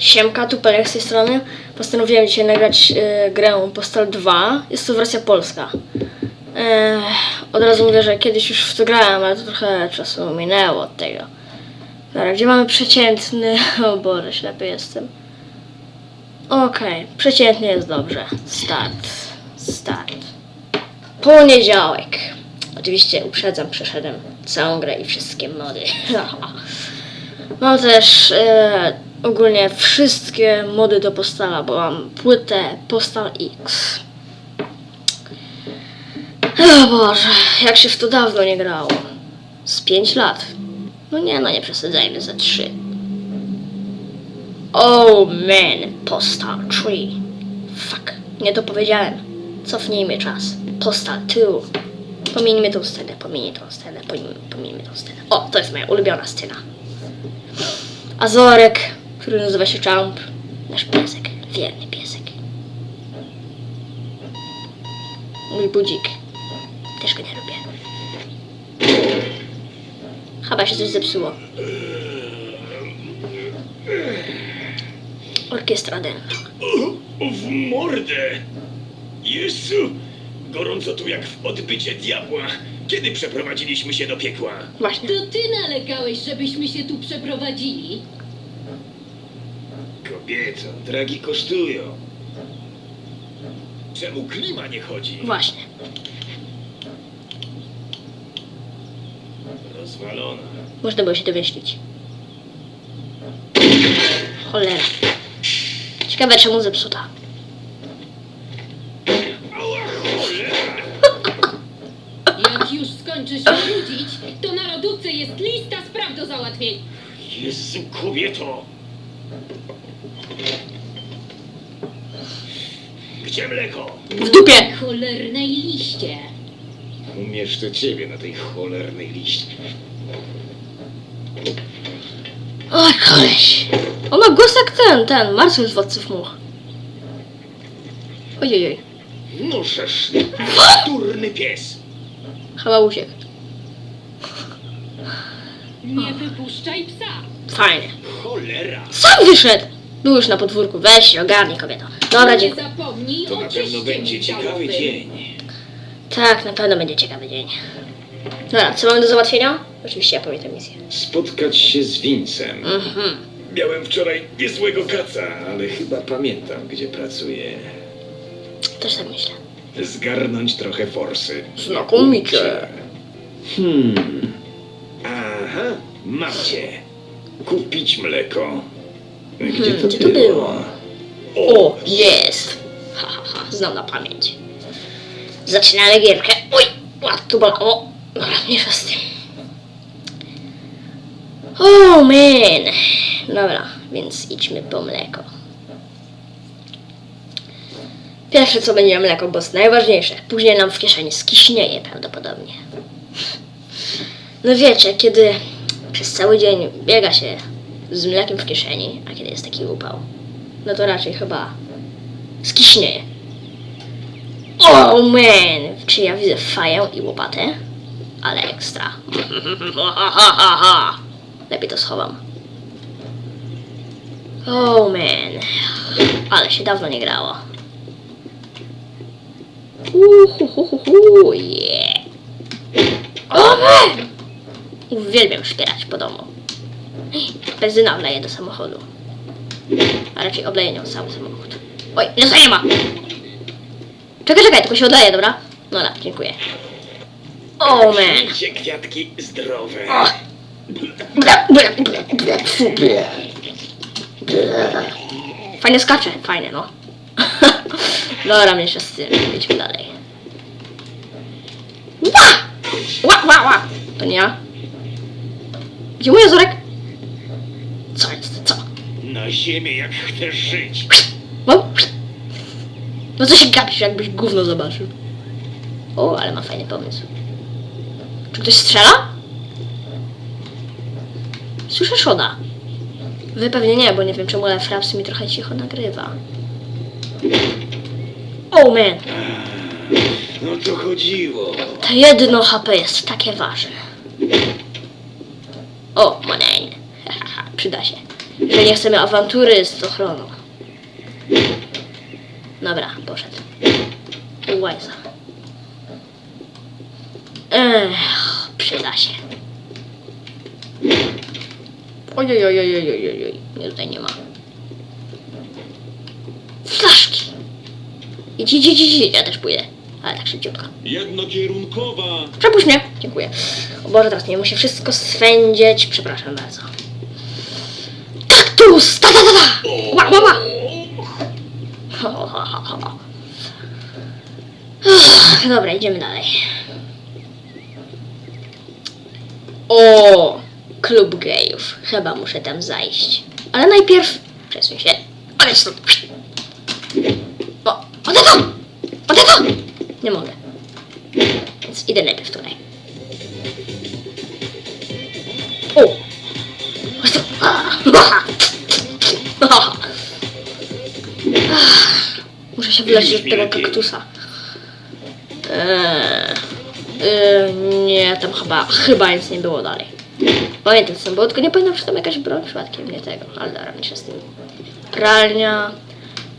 Siemka, tu Pelek z tej strony. Postanowiłem dzisiaj nagrać e, grę Postal 2. Jest to wersja polska. E, od razu mówię, że kiedyś już w to grałem, ale to trochę czasu minęło od tego. Dobra, gdzie mamy przeciętny? O Boże, ślepy jestem. Okej, przeciętnie jest dobrze. Start. Start. Poniedziałek. Oczywiście uprzedzam, przeszedłem całą grę i wszystkie mody. Mam też e, ogólnie wszystkie mody do Postala, bo mam płytę Postal X. O Boże, jak się w to dawno nie grało. Z 5 lat. No nie, no nie przesadzajmy, za 3. Oh man, Postal 3. Fuck, nie to powiedziałem. Cofnijmy czas. Postal 2. Pomijmy tą scenę, pomijmy tą scenę, pomijmy, pomijmy tą scenę. O, to jest moja ulubiona scena. Azorek, który nazywa się Champ. Nasz piesek, wierny piesek. Mój budzik. Też go nie lubię. Chyba się coś zepsuło. Orkiestra dęta. W mordę! Jezu! Gorąco tu jak w odbycie diabła. Kiedy przeprowadziliśmy się do piekła? Właśnie. To ty nalegałeś, żebyśmy się tu przeprowadzili. Kobieto, dragi kosztują. Czemu klima nie chodzi? Właśnie. Rozwalona. Można było się domyślić. Cholera. Ciekawe czemu zepsuta. Ała, cholera! Jak już skończysz marudzić, to na lodówce jest lista spraw do załatwienia. Jezu, kobieto! Gdzie mleko? W dupie! Cholernej liście. Umieszczę ciebie na tej cholernej liście. Oj, koleś. On ma głos jak ten, ten, Marcin z Władców Much. Ojej, Nożesz, durny pies! chyba uciekł. Nie wypuszczaj psa. Fajnie. Cholera! Sam wyszedł! Był już na podwórku, weź się, ogarnij kobieto. Dobra, nie dziękuję. zapomnij To o na pewno będzie ciekawy dzień. Tak, na pewno będzie ciekawy dzień. Dobra, co mamy do załatwienia? Oczywiście ja pamiętam misję. Spotkać się z Vincem. Mhm. Miałem wczoraj niezłego kaca, ale chyba pamiętam, gdzie pracuję. Też tak myślę. Zgarnąć trochę forsy. Znakomicie. Hmm. Aha, mam cię. Kupić mleko. Gdzie Hmm, to gdzie to było? O, jest! Ha, ha, ha, znam na pamięć. Zaczynamy gierkę. Uj, ład tu bolało. Dobra, nie z tym. Oh man. Dobra, więc idźmy po mleko. Pierwsze co będzie mleko, bo jest najważniejsze. Później nam w kieszeni skiśnieje prawdopodobnie. No wiecie, kiedy przez cały dzień biega się z mlekiem w kieszeni, a kiedy jest taki upał, no to raczej chyba skiśnieje. Oh man! Czy ja widzę faję i łopatę? Ale ekstra. Lepiej to schowam. Oh man. Ale się dawno nie grało. Uhuhuhu, yeah. O man! Uwielbiam szpierać po domu. Benzyna wleję do samochodu. A raczej obleję nią cały samochód. Oj, no nie ma! Czekaj, czekaj, tylko się odleję, dobra? No dobra, dziękuję. O man! Przyjmijcie kwiatki zdrowe. O. Fajnie skacze, fajnie no. Dobra, mniejsza z tym, idźmy dalej. Ła! Ła, ła, ła! To nie ja. Gdzie mój Azorek? Na ziemię, jak chcesz żyć. No, no co się gapisz, jakbyś gówno zobaczył. O, ale ma fajny pomysł. Czy ktoś strzela? Słyszę szoda. Wy pewnie nie, bo nie wiem czemu, ale Fraps mi trochę cicho nagrywa. Oh man, No to chodziło. to jedno HP jest takie ważne. O, money. Przyda się. Że nie chcemy awantury z ochroną. Dobra, poszedł. Łajza. Ech, przyda się. Ojej, ojej, ojej, ojej, ojej. Nie, tutaj nie ma. Flaszki. Idź, idź, idź, idź. Ja też pójdę. Ale tak szybciutko. Jednokierunkowa. Przepuść mnie. Dziękuję. O Boże, teraz nie muszę wszystko swędzić. Przepraszam bardzo. Kaktus! Ta, ta, ta, ta! Ła, ła, ła! Dobra, idziemy dalej. O! Klub gejów. Chyba muszę tam zajść. Ale najpierw... Przesuń się. Ale stąd. O! Ode to! Ode to! Nie mogę. Więc idę najpierw tutaj. O! Ah. Muszę się wyleczyć od tego kaktusa. Eee, eee, nie, tam chyba, chyba nic nie było dalej. Pamiętam co tam było, tylko nie pamiętam, czy tam jakaś broń przypadkiem, nie tego. Ale dobra, mniejsza z tym. Pralnia.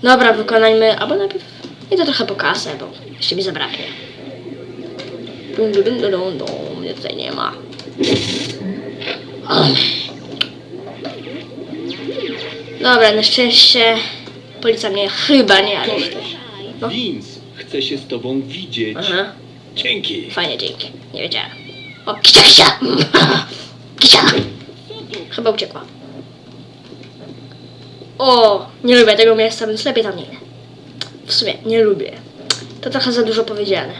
Dobra, wykonajmy, albo najpierw idę trochę po kasę, bo jeszcze mi zabraknie. Dum, dum, dum, dum, dum. Mnie tutaj nie ma. O. Dobra, na szczęście policja mnie chyba nie aresztuje. No. Vince chce się z tobą widzieć. Aha, Dzięki. fajnie, dzięki. Nie wiedziałem. O, kicia, kicia! Kicia! Chyba uciekła. O, nie lubię tego miejsca, więc lepiej tam nie idę. W sumie, nie lubię. To trochę za dużo powiedziane.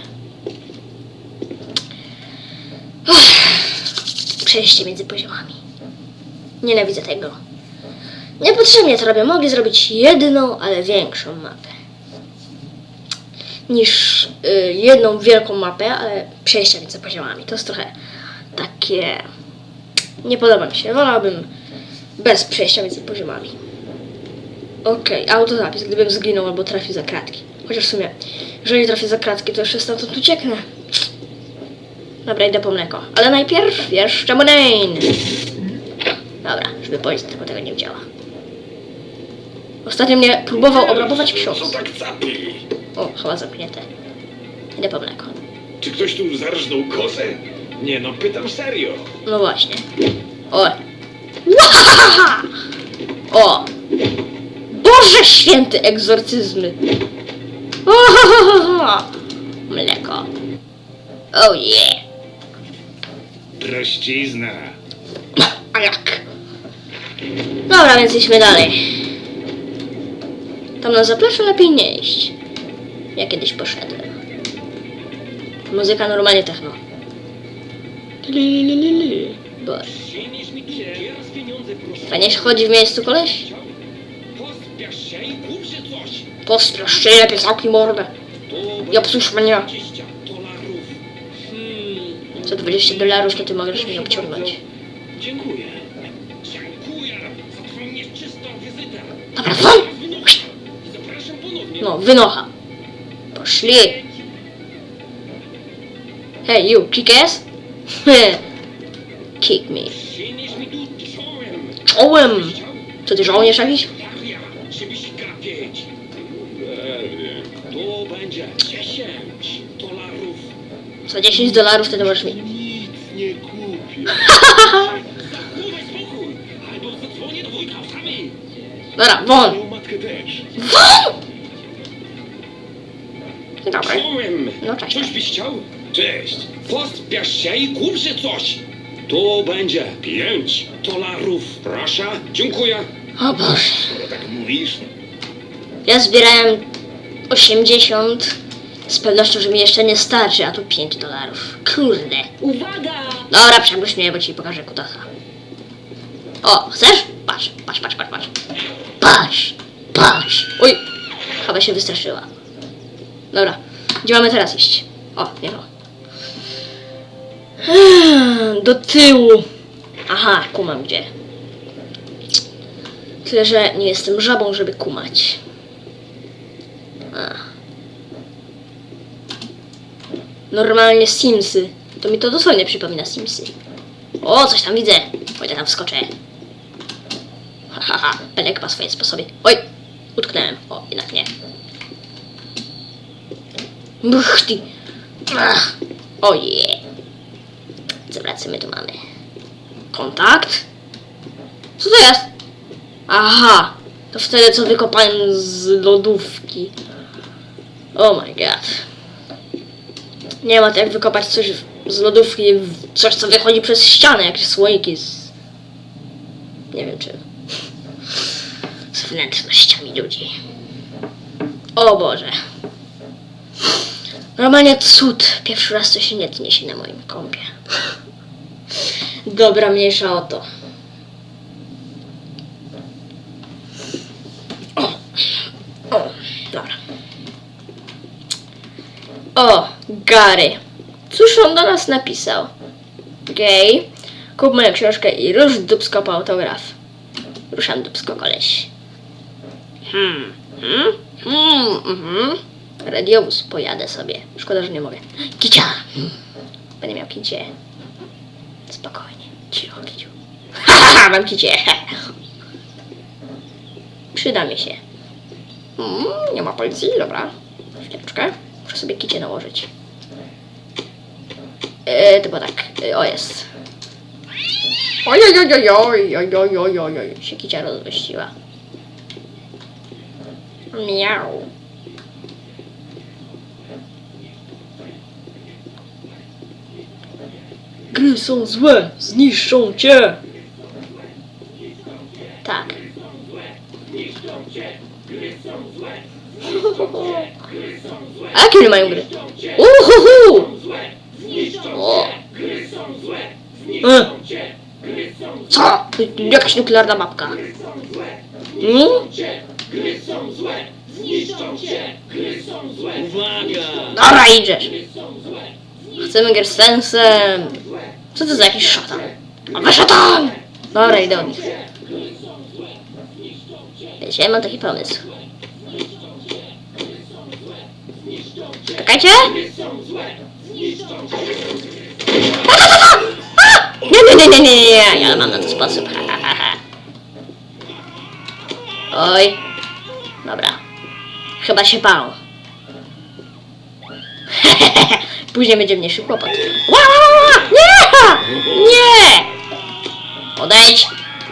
Uff, Przejście między poziomami. Nienawidzę tego. Niepotrzebnie to robię. Mogli zrobić jedną, ale większą mapę. Niż y, jedną wielką mapę, ale przejścia między poziomami. To jest trochę takie... Nie podoba mi się. Wolałbym bez przejścia między poziomami. Okej, autozapis. Gdybym zginął albo trafił za kratki. Chociaż w sumie, jeżeli trafię za kratki, to jeszcze stamtąd ucieknę. Dobra, idę po mleko. Ale najpierw jeszcze Monain. Dobra, żeby policja tylko tego nie widziała. Ostatnio mnie próbował obrabować ksiądz. Co tak capi? O, chyba zamknięte. Idę po mleko. Czy ktoś tu zarżnął kozę? Nie no, pytam serio. No właśnie. O. Łahahaha! O! Boże święty egzorcyzmy! Ohohoho! Mleko. Oh yeah! Prościzna. A jak? Dobra, więc idźmy dalej. Tam na zaplecze lepiej nie iść. Ja kiedyś poszedłem. Muzyka normalnie techno. Boże. Fajnie się chodzi w miejscu, koleś? Pospiesz się i kup się coś. Postrasz się, lepiej zamknij mordę. Ja psusz mnie. 20 dolarów. Za 20 dolarów to ty możesz mnie obciągnąć. Dziękuję. Dziękuję za twoją nieczystą wizytę. Dobra, won! No, wynocha. Poszli. Hey, you, kick ass? kick me. Czołem. Co ty żołnierz jakiś? To będzie 10 dolarów. Za 10 dolarów wtedy możesz mi. Nic nie kupię. Dobra, won! Won! Dobra. Czołem. No cześć. Coś byś chciał? Cześć. Pospiesz się i kup się coś. To będzie 5 dolarów. Proszę. Dziękuję. O Boże. Skoro tak mówisz. Ja zbierałem 80. Z pewnością, że mi jeszcze nie starczy, a tu 5 dolarów. Kurde. Uwaga! Dobra, przegłoś mnie, bo ci pokażę kutasa. O, chcesz? Patrz, patrz, patrz, patrz, patrz. Patrz, patrz. Oj, chyba się wystraszyła. Dobra, gdzie mamy teraz iść? O, nie ma. Do tyłu. Aha, kumam gdzie. Tyle, że nie jestem żabą, żeby kumać. A. Normalnie Simsy. To mi to dosłownie przypomina Simsy. O, coś tam widzę. Chodź, ja tam wskoczę. haha. Belek ma swoje sposoby. Oj, utknąłem. O, jednak nie. Buch ty. Ach. Oje. Dobra, co my tu mamy? Kontakt? Co to jest? Aha, to wtedy co wykopałem z lodówki. Oh my god. Nie ma to jak wykopać coś z lodówki, coś co wychodzi przez ścianę, jakieś słoiki z... Nie wiem czym. Z wnętrznościami ludzi. O Boże. Normalnie cud. Pierwszy raz to się nie tnie się na moim kąpie. Dobra, mniejsza o to. O, o, dobra. O, Gary. Cóż on do nas napisał? Gej, kup moją książkę i rusz dubsko po autograf. Ruszam dubsko, koleś. Hmm, hmm, hmm, mhm. Radiowóz pojadę sobie. Szkoda, że nie mogę. Kicia! Będę miał kicie. Spokojnie. Cicho, kiciu. Haha, mam kicie. Przyda mi się. Mm, nie ma policji, dobra. Chwileczkę. Muszę sobie kicie nałożyć. E, to było tak. E, o, jest. Oj, oj, oj, oj, oj, oj, oj, oj, oj, oj. Się kicia rozgościła. Miau. Gry są złe, zniszczą cię. Tak. A jakie mają gry? Uhuhu! O. E. Co? Jakaś nuklearna babka. Hmm? Uwaga! Dobra, idziesz. Chcemy z sensem. Co to za jakiś szatan? A wy szatan! Dobra, idę od nich. Wiecie, mam taki pomysł. Czekajcie! Nie, nie, nie, nie, nie, nie, ja mam na to sposób. Oj. Dobra. Chyba się bał. Później będzie mniejszy kłopot. Ła, Nie! Odejdź!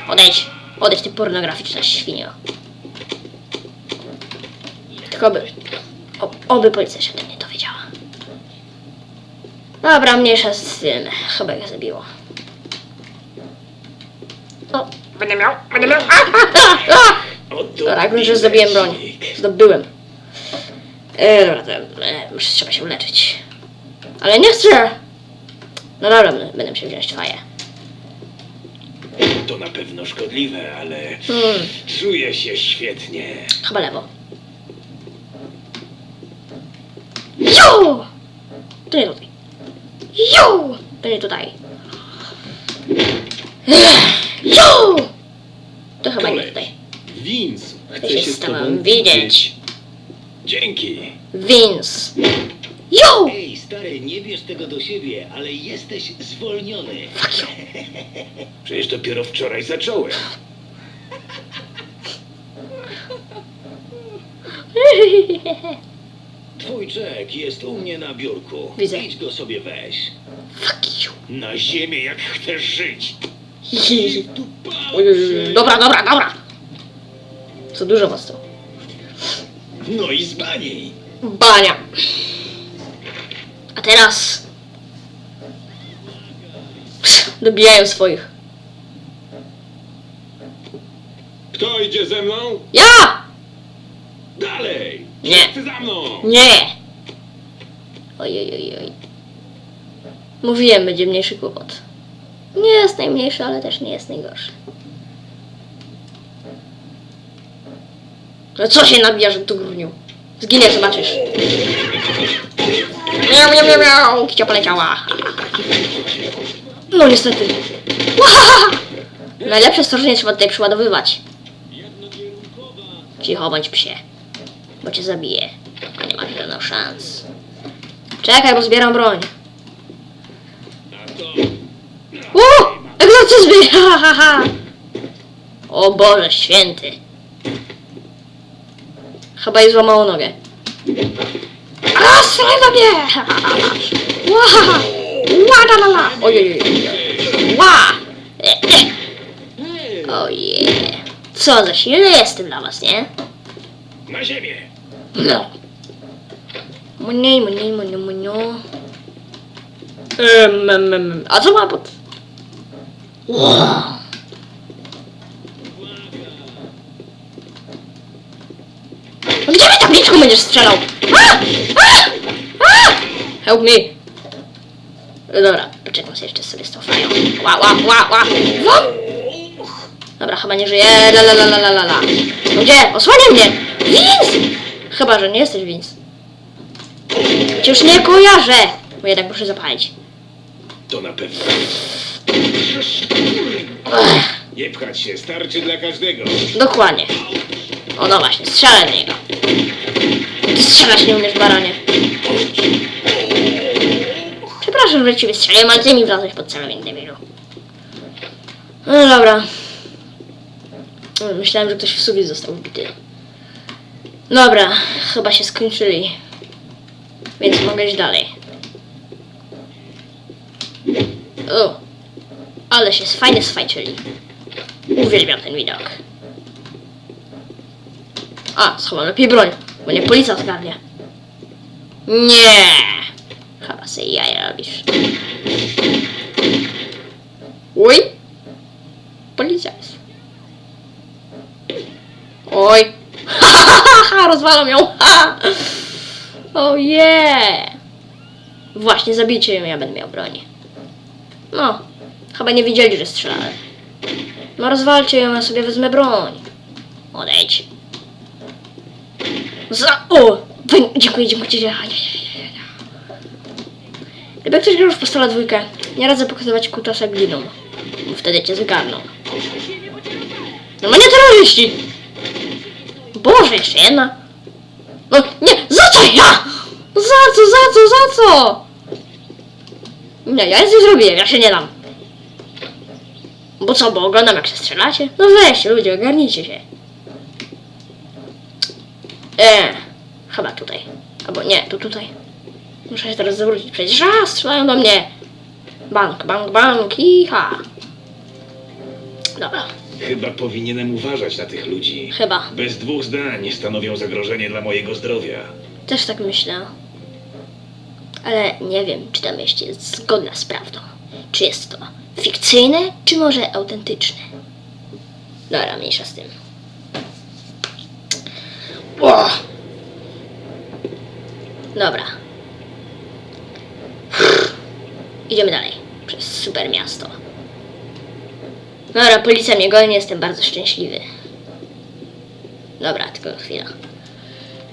Odejdź! Odejdź, ty pornograficzna świnio. Tylko oby... O, oby policja się o tym nie dowiedziała. Dobra, mniejsza z tym. Chyba go zabiło. O, będę miał, będę miał. Dobra, jak już że zdobyłem broń. Zdobyłem. E, dobra, to e, muszę, trzeba się uleczyć. Ale nie chcę! No dobra, będę- się wziąć twoje. To na pewno szkodliwe, ale Hmm, czuję się świetnie. chyba lewo. Jo! To nie tutaj. Jo! To nie tutaj. Ech, Jo! To chyba nie Koleś, tutaj. Vince Chcę chce się z tobą widzieć. Dzięki. Vince. Jo! Ej, stary, nie bierz tego do siebie, ale jesteś zwolniony. Przecież dopiero wczoraj zacząłem. Twój czek jest u mnie na biurku. Widzę. Idź go sobie weź. Fuck you. Na ziemię jak chcesz żyć. Tu Oj, oj, oj, Dobra, dobra, dobra. Co dużo was tu. No i z bani. Bania. A teraz... Dobijają swoich. Kto idzie ze mną? Ja! Dalej! Nie. Wszyscy za mną! Nie! Oj, oj, oj, oj. Mówiłem, będzie mniejszy kłopot. Nie jest najmniejszy, ale też nie jest najgorszy. No co się nabijasz tu gruniu? Zginie, zobaczysz. Miau, miau, miau, miau. Kicia poleciała. No niestety. Najlepsze jest to, że nie trzeba tutaj przeładowywać. Cicho bądź psie. Bo cię zabije. Nie masz żadnych szans. Czekaj, bo zbieram broń. Uuu! Egzorcyzmy! Ha, ha, ha. O Boże święty. Chyba jej złamało nogę. A, strzelaj do mnie! Ła! Ła, la, la, la! Ojej, Ła! Ojej. Co za silny jestem dla was, nie? Na ziemię! No. Mniej, mniej, mniej, mniej. Em. A co ma pod... Wow. No Gdzie mi tabliczką będziesz strzelał? A! A! A! Help me. No Dobra, poczekam sobie jeszcze sobie z tą fają. Ła, ła, ła, ła. Wam! Dobra, chyba nie żyje. La, la, la, la, la, la, la. No gdzie? Osłaniaj mnie! Vince! Chyba, że nie jesteś Vince. Cię już nie kojarzę! Bo jednak muszę zapalić. To na pewno. Ech, Nie pchać się, starczy dla każdego. dokładnie. O no właśnie, strzelę w niego. Ty strzelać nie umiesz, baranie. Przepraszam, że ciebie strzeliłem, ale ty mi wlazłeś pod celownik, debilu. No dobra. Myślałem, że ktoś w sufit został wbity. Dobra, chyba się skończyli. Więc mogę iść dalej. O, ale się fajnie sfajczyli. Uwielbiam ten widok. A, schowam lepiej broń, bo nie policja zgarnie. Nie! Chyba sobie jaja robisz. Oj! Policja jest. Oj! Ha, rozwalam ją! Ha! O yeah! Właśnie, zabijcie ją, ja będę miał broń. No, chyba nie widzieli, że strzelałem. No rozwalcie ją, ja sobie wezmę broń. Odejdź. Za... O! Wy... Dziękuję, dziękuję, dziękuję. Gdyby ktoś grał w postola dwójkę, nie radzę pokazywać kutasa gliną. Bo wtedy cię zgarną. No nie terroryści! Boże, jeszcze jedna. No nie, za co ja? Za co, za co, za co? Nie, ja nic nie zrobiłem, ja się nie dam. Bo co, bo oglądam jak się strzelacie? No weźcie ludzie, ogarnijcie się. E, chyba tutaj. Albo nie, tu tutaj. Muszę się teraz zawrócić. Przecież a, strzelają do mnie. Bank, bank, bank i ha. Dobra, Chyba powinienem uważać na tych ludzi. chyba. Bez dwóch zdań stanowią zagrożenie dla mojego zdrowia. Też tak myślę. Ale nie wiem, czy ta myśl jest zgodna z prawdą. Czy jest to fikcyjne, czy może autentyczne. Dobra, mniejsza z tym. O! Dobra. Idziemy dalej. Przez super miasto. Dobra, policja mnie goni, jestem bardzo szczęśliwy. Dobra, tylko chwila.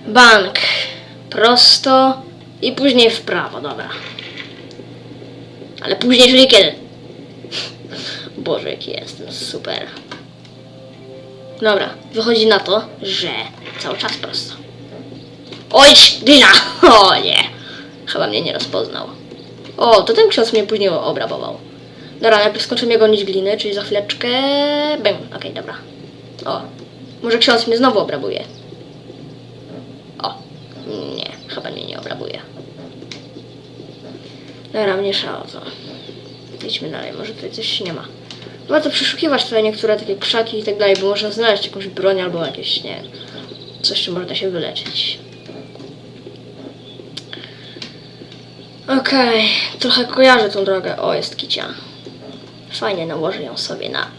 Bank. Prosto i później w prawo, dobra. Ale później, czyli kiedy? Boże, jaki jestem super. Dobra, wychodzi na to, że cały czas prosto. Oj, glina! O nie! Chyba mnie nie rozpoznał. O, to ten ksiądz mnie później obrabował. Dobra, najpierw skończymy gonić gliny, czyli za chwileczkę... Bym, okej, dobra. O, może ksiądz mnie znowu obrabuje. O, nie, chyba mnie nie obrabuje. Dobra, mniejsza o to. Idźmy dalej, może tutaj coś nie ma. Warto przeszukiwać tutaj niektóre takie krzaki i tak dalej, bo można znaleźć jakąś broń albo jakieś, nie coś, czym można się wyleczyć. Okej, trochę kojarzę tą drogę. O, jest kicia. Fajnie, nałożę ją sobie na...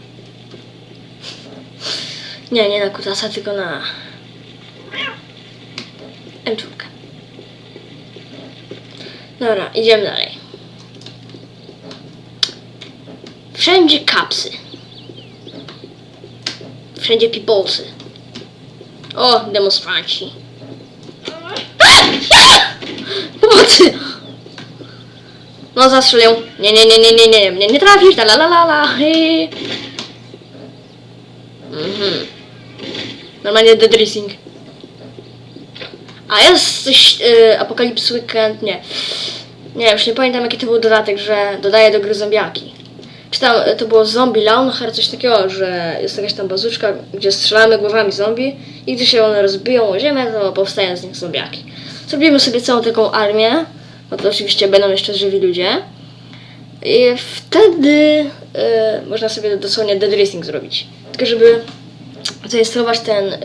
Nie, nie na kutasa, tylko na... M4. Dobra, idziemy dalej. Wszędzie kapsy. Wszędzie peoplesy. O, demonstranci. Pomocy! No zastrzelił. Nie, nie, nie, nie, nie, nie, mnie nie trafisz, la la la la. Mhm. Normalnie dead racing. A jest coś, y, Apocalypse Weekend, nie. Nie, już nie pamiętam jaki to był dodatek, że dodaje do gry zombiaki. Czy tam e, to było zombie launcher, coś takiego, że jest jakaś tam bazuczka, gdzie strzelamy głowami zombie i gdy się one rozbiją o ziemię, to powstają z nich zombiaki. Zrobimy sobie całą taką armię, no to oczywiście będą jeszcze żywi ludzie. I wtedy e, można sobie dosłownie dead racing zrobić. Tylko żeby zainstalować ten e,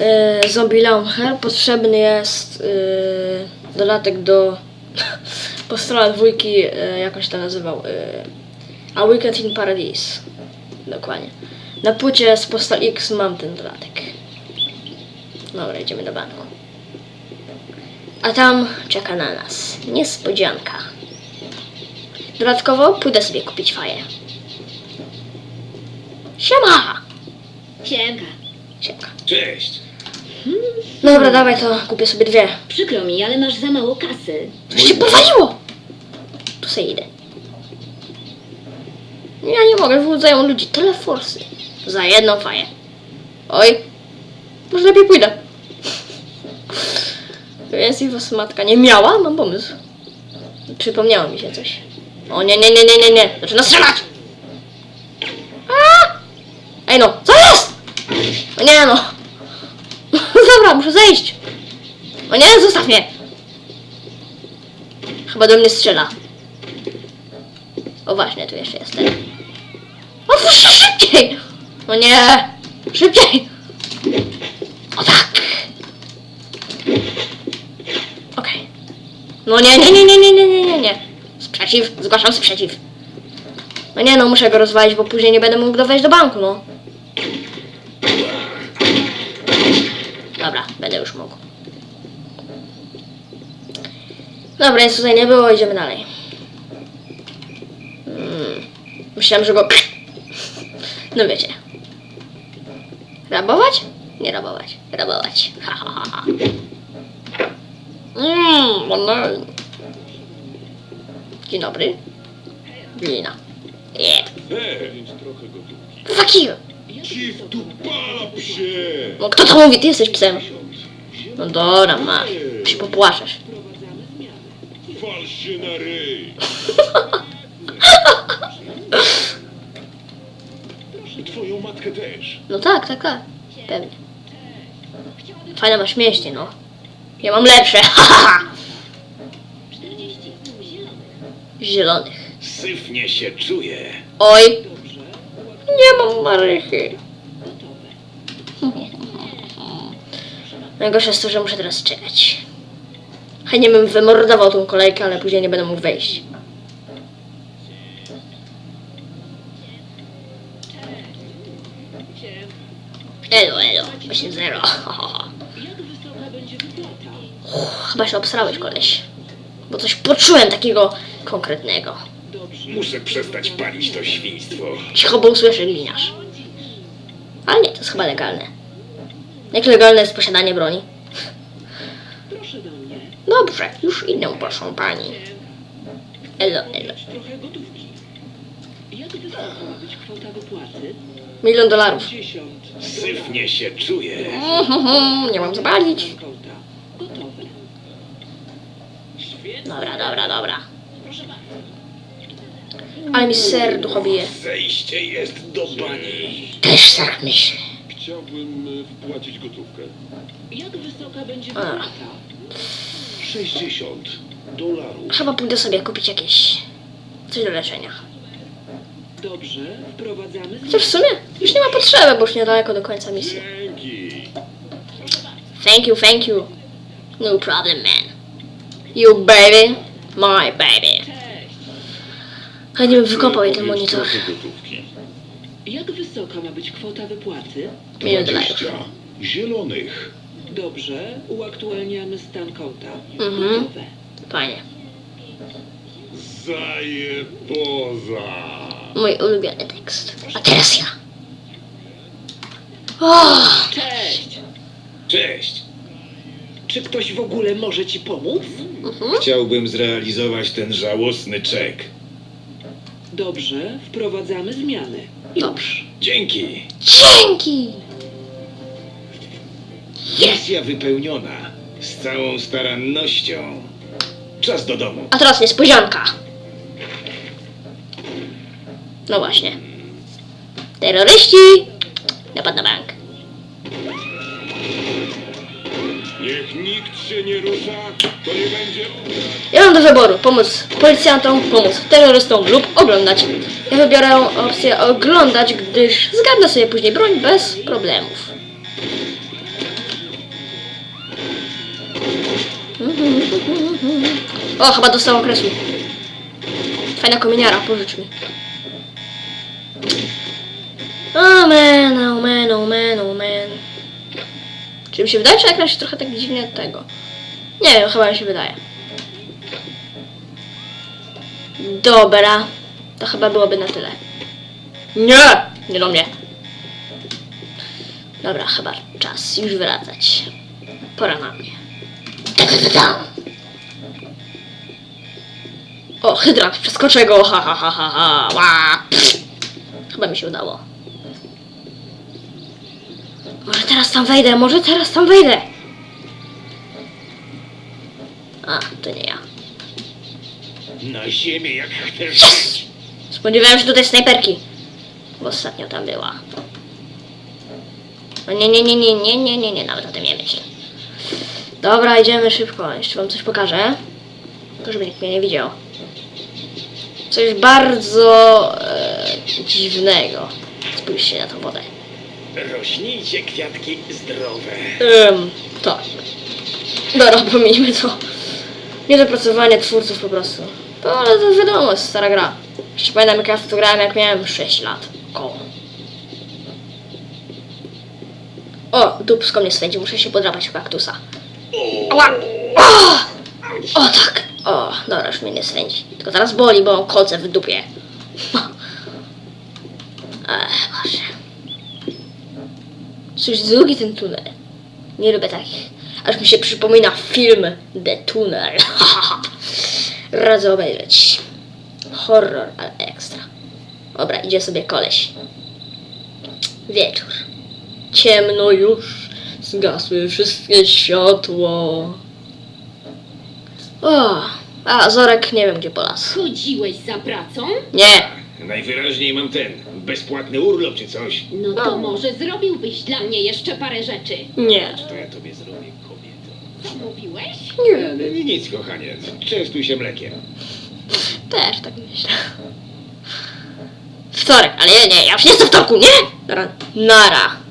e, zombie launcher, potrzebny jest e, dodatek do postrona dwójki, e, to nazywał, e, A Weekend in Paradise. Dokładnie. Na płycie z Postal X mam ten dodatek. Dobra, idziemy do banku. A tam czeka na nas niespodzianka. Dodatkowo pójdę sobie kupić faję. Siema! Siemka. Siemka. Cześć. Dobra, dawaj to, kupię sobie dwie. Przykro mi, ale masz za mało kasy. Coś się powaliło! Tu sobie idę. Ja nie mogę, wyłudzają ludzi teleforsy. Za jedną faję. Oj. Może lepiej pójdę. Więcej was matka nie miała? Mam pomysł. Przypomniało mi się coś. O nie, nie, nie, nie, nie, nie. Zaczyna strzelać! A! Ej no, co jest? O nie no. Dobra, muszę zejść. O nie, zostaw mnie. Chyba do mnie strzela. O właśnie, tu jeszcze jest ten. Otwórz szybciej! O nie! Szybciej! O tak! Okej. No nie, nie, nie, nie, nie, nie, nie, nie, nie. Sprzeciw, zgłaszam sprzeciw. No nie no, muszę go rozwalić, bo później nie będę mógł wejść do banku, no. Dobra, będę już mógł. Dobra, nic tutaj nie było, idziemy dalej. Mm, myślałem, że go... No wiecie. Rabować? Nie rabować. Rabować. Ha, ha, ha. Mmm, no. Dzień dobry. Glina. Yeah. Fuck you! ci wdupala psie! No kto to mówi? Ty jesteś psem. No dobra, masz. Się popłaszesz. Wal się na ryj! Twoją matkę też. No tak, tak, tak. Pewnie. Fajne masz mięśnie, no. Ja mam lepsze. Zielonych. Syfnie się czuję. Oj. Nie mam marychy. Najgorsze jest to, że muszę teraz czekać. Chętnie bym wymordował tą kolejkę, ale później nie będę mógł wejść. Elo, elo. 8-0. Jak wysoka będzie wypłata? Chyba się obsrałeś, koleś. Bo coś poczułem takiego konkretnego. Muszę przestać palić to świństwo. Cicho, bo usłyszę gliniarz. Ale nie, to jest chyba legalne. Jak legalne jest posiadanie broni? Proszę do mnie. Dobrze, już idę, proszę pani. Elo, elo. Trochę gotówki. Jak wysoka ma być kwota wypłaty? Milion dolarów. 10. Syfnie się czuję. Mhm, Nie mam zapalić. Konta. Gotowe. Świetnie. Dobra, dobra, dobra. Proszę bardzo. Ale mi serducho bije. Zejście jest do bani. Też tak myślę. Chciałbym e, wpłacić gotówkę. Jak wysoka będzie A. wypłata? 60 dolarów. Chyba pójdę sobie kupić jakieś... coś do leczenia. Dobrze, wprowadzamy Chociaż w sumie już nie ma potrzeby, bo już niedaleko do końca misji. Dzięki. Thank you, thank you. No problem, man. You baby, my baby. Chętnie bym wykopał jej ten Powiedz monitor. trochę gotówki. Jak wysoka ma być kwota wypłaty? Milion dolarów. 20 zielonych. Dobrze, uaktualniamy stan konta. Mhm. Gotowe. Fajnie. Zaje poza. Mój ulubiony tekst. A teraz ja. Oh, Cześć! Cześć. Czy ktoś w ogóle może ci pomóc? Chciałbym zrealizować ten żałosny czek. Dobrze, wprowadzamy zmiany. dobrze. Dzięki. Dzięki! Misja wypełniona. Z całą starannością. Czas do domu. A teraz niespodzianka. No właśnie. Terroryści! Napad na bank. Niech nikt się nie rusza, to nie będzie. Ja mam do wyboru pomóc policjantom, pomóc terrorystom lub oglądać. Ja wybiorę opcję oglądać, gdyż zgarnę sobie później broń bez problemów. O, chyba dostał okresu. Fajna kominiara, pożycz mi. Man, oh man, oh man, oh man. Czy mi się wydaje, czy jak się trochę tak dziwnie od tego? Nie wiem, chyba mi się wydaje. Dobra, to chyba byłoby na tyle. Nie, nie do mnie. Dobra, chyba czas już wracać. Pora na mnie. O, hydrant, przeskoczę go, ha ha ha ha ha, ła. Chyba mi się udało. Może teraz tam wejdę, może teraz tam wejdę. A, to nie ja. Na ziemię jak chcesz żyć. Spodziewałem się tutaj snajperki. Bo ostatnio tam była. No nie, nie, nie, nie, nie, nie, nie, nie, nawet o tym nie myślę. Dobra, idziemy szybko. Jeszcze wam coś pokażę. To żeby nikt mnie nie widział. Coś bardzo e, dziwnego. Spójrzcie na tą wodę. Rośnijcie kwiatki zdrowe. Ym, tak. Dobra, pomijmy to. Niedopracowanie twórców po prostu. To, ale to wiadomo, stara gra. Jeszcze pamiętam jak ja to grałem jak miałem 6 lat. Koło. O, dupsko mnie swędzi, muszę się podrapać w kaktusa. Ała! O! o tak! O, dobra, już mnie nie swędzi. Tylko teraz boli, bo mam kolce w dupie. Ech, Boże. Coś długi ten tunel. Nie lubię takich. Aż mi się przypomina film The Tunnel. Radzę obejrzeć. Horror, ale ekstra. Dobra, idzie sobie koleś. Wieczór. Ciemno już. Zgasły wszystkie światła. O, a Zorek nie wiem gdzie polasł. Chodziłeś za pracą? Nie. Najwyraźniej mam ten, bezpłatny urlop czy coś. No to może zrobiłbyś dla mnie jeszcze parę rzeczy. Nie. To ja tobie zrobię, kobieto. Co mówiłeś? Nie, nie, nic, kochanie. Częstuj się mlekiem. Też tak myślę. Wtorek, ale nie, nie, ja już nie jestem w torku, nie? Nara. Nara.